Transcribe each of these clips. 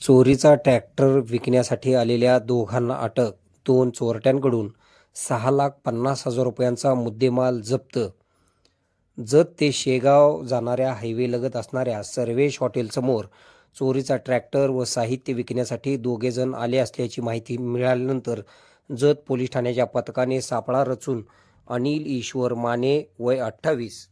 चोरीचा ट्रॅक्टर विकण्यासाठी आलेल्या दोघांना अटक. दोन चोरट्यांकडून सहा लाख पन्नास हजार रुपयांचा मुद्देमाल जप्त. जत ते शेगाव जाणाऱ्या हायवेलगत असणाऱ्या सर्वेश हॉटेलसमोर चोरीचा ट्रॅक्टर व साहित्य विकण्यासाठी दोघेजण आले असल्याची माहिती मिळाल्यानंतर जत पोलीस ठाण्याच्या पथकाने सापळा रचून अनिल ईश्वर माने वय अठ्ठावीस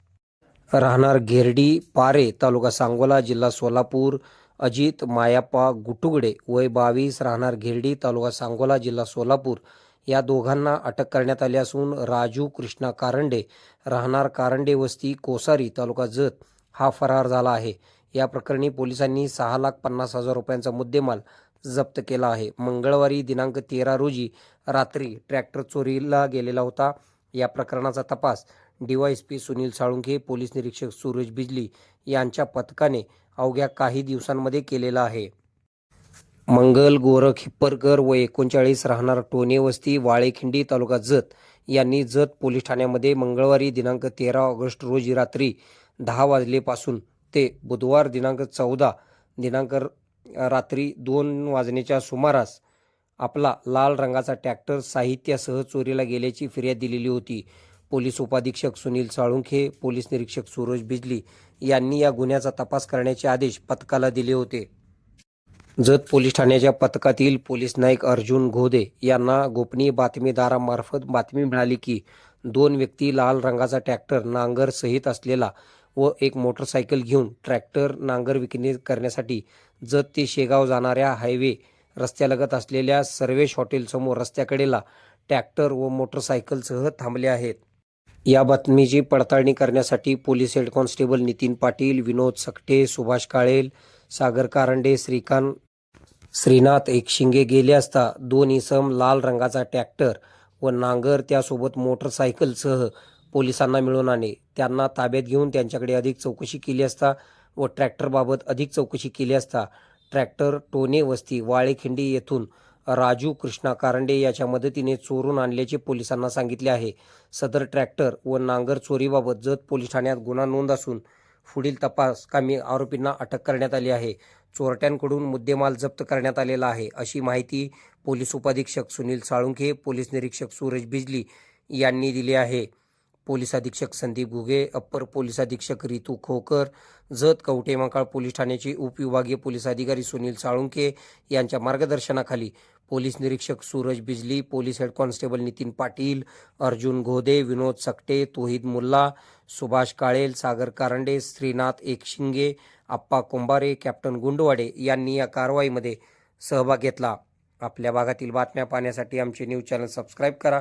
राहणार घेरडी पारे तालुका सांगोला जिल्हा सोलापूर अजित मायाप्पा गुटुगडे वय बावीस राहणार घेरडी तालुका सांगोला जिल्हा सोलापूर. या दोघांना अटक करण्यात आली असून राजू कृष्णा कारंडे राहणार कारंडे वस्ती कोसारी तालुका जत हा फरार झाला आहे. या प्रकरणी पोलिसांनी सहा लाख पन्नास हजार रुपयांचा मुद्देमाल जप्त केला आहे. मंगळवारी दिनांक तेरा रोजी रात्री ट्रॅक्टर चोरीला गेलेला होता. या प्रकरणाचा तपास डीवायएसपी सुनील साळुंखे पोलीस निरीक्षक सूरज बिजली यांच्या पथकाने अवघ्या काही दिवसांमध्ये केलेला आहे. मंगल गोरख हिप्परकर व एकोणचाळीस राहणार टोने वस्ती वाळेखिंडी तालुका जत यांनी जत पोलीस ठाण्यामध्ये मंगळवारी दिनांक तेरा ऑगस्ट रोजी रात्री दहा वाजलेपासून ते बुधवार दिनांक चौदा दिनांक रात्री दोन वाजण्याच्या सुमारास आपला लाल रंगाचा ट्रॅक्टर साहित्यासह चोरीला गेल्याची फिर्याद दिलेली होती. पोलीस उपाधीक्षक सुनील साळुंखे पोलीस निरीक्षक सूरज बिजली यांनी या गुन्ह्याचा तपास करण्याचे आदेश पथकाला दिले होते. जत पोलीस ठाण्याच्या पथकातील पोलीस नाईक अर्जुन घोदे यांना गोपनीय बातमीदारामार्फत बातमी मिळाली की दोन व्यक्ती लाल रंगाचा ट्रॅक्टर नांगर सहित असलेला व एक मोटरसायकल घेऊन ट्रॅक्टर नांगर विक्री करण्यासाठी जत ते शेगाव जाणाऱ्या हायवे रस्त्यालगत असलेल्या सर्वेश हॉटेलसमोर रस्त्याकडेला ट्रॅक्टर व मोटरसायकलसह थांबले आहेत. या बातमीची पडताळणी करण्यासाठी police head constable Nitin Patil Vinod Sakate Subhash Kalel Sagar Karande Shrikant Shrinath Ekshinge गेले असता दोन इसम लाल रंगाचा ट्रॅक्टर व नांगर त्यासोबत मोटरसायकलसह पोलिसांना मिळून आणे त्यांना ताब्यात घेऊन त्यांच्याकडे अधिक चौकशी केली असता व ट्रॅक्टरबाबत अधिक चौकशी केली असता ट्रॅक्टर टोने वस्ती वाळेखिंडी येथून राजू कृष्णा कारंडे याच्या मदतीने चोरून आणल्याचे पोलिसांना सांगितले आहे. सदर ट्रॅक्टर व नांगर चोरीबाबत जत पोलीस ठाण्यात गुन्हा नोंद असून पुढील तपास कामी आरोपींना अटक करण्यात आली आहे. चोरट्यांकडून मुद्देमाल जप्त करण्यात आलेला आहे अशी माहिती पोलीस उपाधीक्षक सुनील साळुंखे पोलीस निरीक्षक सूरज बिजली यांनी दिली आहे. पोलीस अधीक्षक संदीप घुगे अप्पर पोलीस अधीक्षक रितू खोकर जत कवटेमाकाळ पोलीस ठाण्याचे उपविभागीय पोलीस अधिकारी सुनील साळुंके यांच्या मार्गदर्शनाखाली पोलीस निरीक्षक Suraj Bijli police head constable Nitin Patil Arjun Ghode Vinod Sakate Tohid Mulla Subhash Kalel Sagar Karande Shrinath Ekshinge Appa Kumbhare captain Gundwade यांनी या कारवाईमध्ये सहभाग घेतला. आपल्या भागातील बातम्या पाहण्यासाठी आमचे न्यूज चॅनल सबस्क्राईब करा.